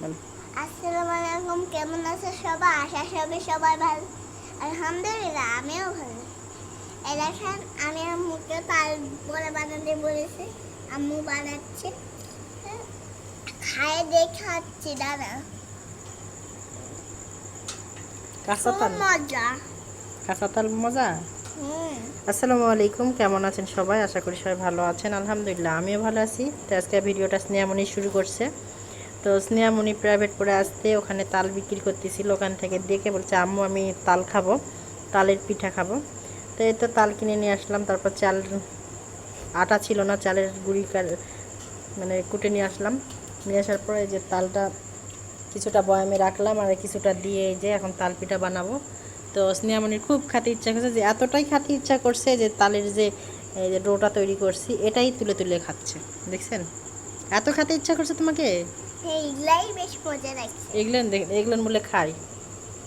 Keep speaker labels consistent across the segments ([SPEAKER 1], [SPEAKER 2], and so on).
[SPEAKER 1] বল।
[SPEAKER 2] আসসালামু আলাইকুম কেমন আছে সবাই? আশা সবাই সবাই ভালো। আলহামদুলিল্লাহ আমিও ভালো। এই দেখেন আমি আম্মুকে বানাতে বলেছি। আম্মু বানাচ্ছে। হ্যাঁ, খায়ে দেখাচ্ছি দাদা।
[SPEAKER 1] কাঁচা তাল।
[SPEAKER 2] মজা।
[SPEAKER 1] কাঁচা তাল মজা?
[SPEAKER 2] হুম।
[SPEAKER 1] আসসালামু আলাইকুম কেমন আছেন সবাই? আশা করি সবাই ভালো আছেন। আলহামদুলিল্লাহ আমিও ভালো আছি। তো আজকে ভিডিওটা স্নেহামণি শুরু করছে। তো স্নেহামণি প্রাইভেট করে আসতে ওখানে তাল বিক্রি করতেছিল, ওখান থেকে দেখে বলছে, আম্মু, আমি তাল খাব, তালের পিঠা খাব। তো এই তো তাল কিনে নিয়ে আসলাম, তারপর চাল, আটা ছিল না, চালের গুঁড়ি মানে কুটে নিয়ে আসলাম। নিয়ে আসার পরে যে তালটা কিছুটা বয়ামে রাখলাম আর কিছুটা দিয়ে এই যে এখন তাল পিঠা বানাবো। তো স্নেহামণির খুব খাতে ইচ্ছা করছে যে, এতটাই খেতে ইচ্ছা করছে যে তালের যে, এই যে ডোটা তৈরি করছি, এটাই তুলে তুলে খাচ্ছে। দেখছেন? এত খাতে ইচ্ছা করছে তোমাকে?
[SPEAKER 2] এইগুলাই বেশ মজা লাগছে
[SPEAKER 1] এগুলেন দেখ- এগুলেন বলে খাই।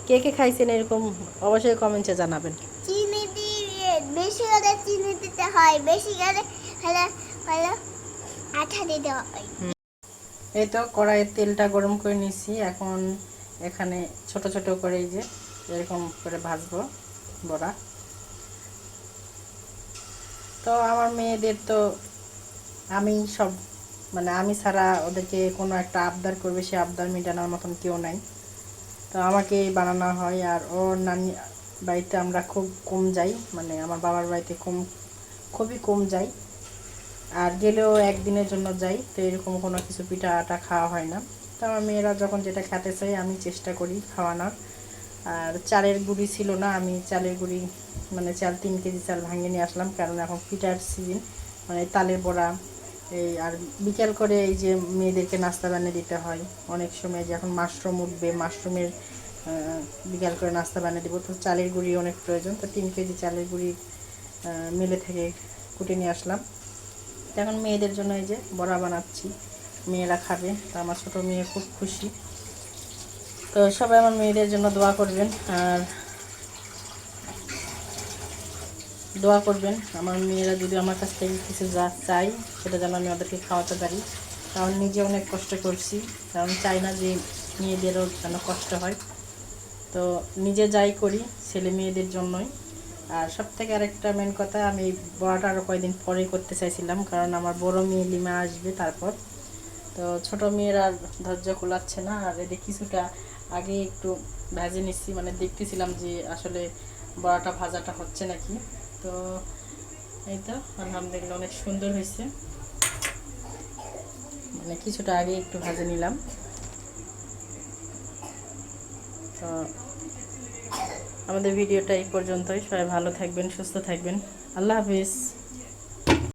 [SPEAKER 1] কে কে খাইছেন এরকম অবশ্যই কমেন্টে জানাবেন।
[SPEAKER 2] চিনি দিয়ে বেশি করে চিনি দিতে হয় বেশি করে হলে হলে আঠা দিতে হয়।
[SPEAKER 1] এই তো কড়াইয়ের তেলটা গরম করে নিছি এখন এখানে ছোট ছোট করে এই যে এরকম করে ভাজবো বড়া। তো আমার মেয়েদের তো আমি সব মানে আমি ছাড়া ওদেরকে কোনো একটা আবদার করবে, সে আবদার মেটানোর মতন কেউ নাই। তো আমাকে বানানো হয় আর ওর নানি বাড়িতে আমরা খুব কম যাই মানে আমার বাবার বাড়িতে কম, খুবই কম যাই। আর গেলেও একদিনের জন্য যাই, তো এরকম কোনো কিছু পিঠা আটা খাওয়া হয় না। তো আমার মেয়েরা যখন যেটা খেতে চাই আমি চেষ্টা করি খাওয়ানোর। আর চালের গুঁড়ি ছিল না, আমি চালের গুঁড়ি মানে চাল তিন কেজি চাল ভাঙিয়ে নিয়ে আসলাম, কারণ এখন পিঠার সিজন মানে তালের বড়া এই আর বিকেল করে এই যে মেয়েদেরকে নাস্তা বানিয়ে দিতে হয়। অনেক সময় যে এখন মাশরুম উঠবে, মাশরুমের বিকেল করে নাস্তা বানিয়ে দেবো। তো চালের গুঁড়ি অনেক প্রয়োজন। তো তিন কেজি চালের গুঁড়ি মিলে থেকে কুটে নিয়ে আসলাম। তো এখন মেয়েদের জন্য এই যে বড়া বানাচ্ছি। মেয়েরা খাবে। তো আমার ছোটো মেয়ে খুব খুশি। তো সবাই আমার মেয়েদের জন্য দোয়া করবেন। আর দোয়া করবেন। আমার মেয়েরা যদি আমার কাছ থেকে কিছু যা চাই সেটা যেন আমি ওদেরকে খাওয়াতে পারি। কারণ নিজে অনেক কষ্ট করছি। কারণ চাই না যে মেয়েদেরও যেন কষ্ট হয়। তো নিজে যাই করি, ছেলে মেয়েদের জন্যই। আর সব থেকে আরেকটা মেন কথা, আমি এই বড়াটা আরও কয়েকদিন পরে করতে চাইছিলাম। কারণ আমার বড় মেয়ে লিমা আসবে তারপর। তো ছোট মেয়েরা ধৈর্য কুলাচ্ছে না। আর এদের কিছুটা আগে একটু ভেজে নিচ্ছি। মানে দেখতেছিলাম যে আসলে বড়াটা ভাজাটা হচ্ছে নাকি। তো এই তো, আলহামদুলিল্লাহ অনেক সুন্দর হয়েছে। মানে কিছুটা আগে একটু ভাজে নিলাম। তো আমাদের ভিডিওটা এই পর্যন্তই। সবাই ভালো থাকবেন, সুস্থ থাকবেন। আল্লাহ হাফিজ।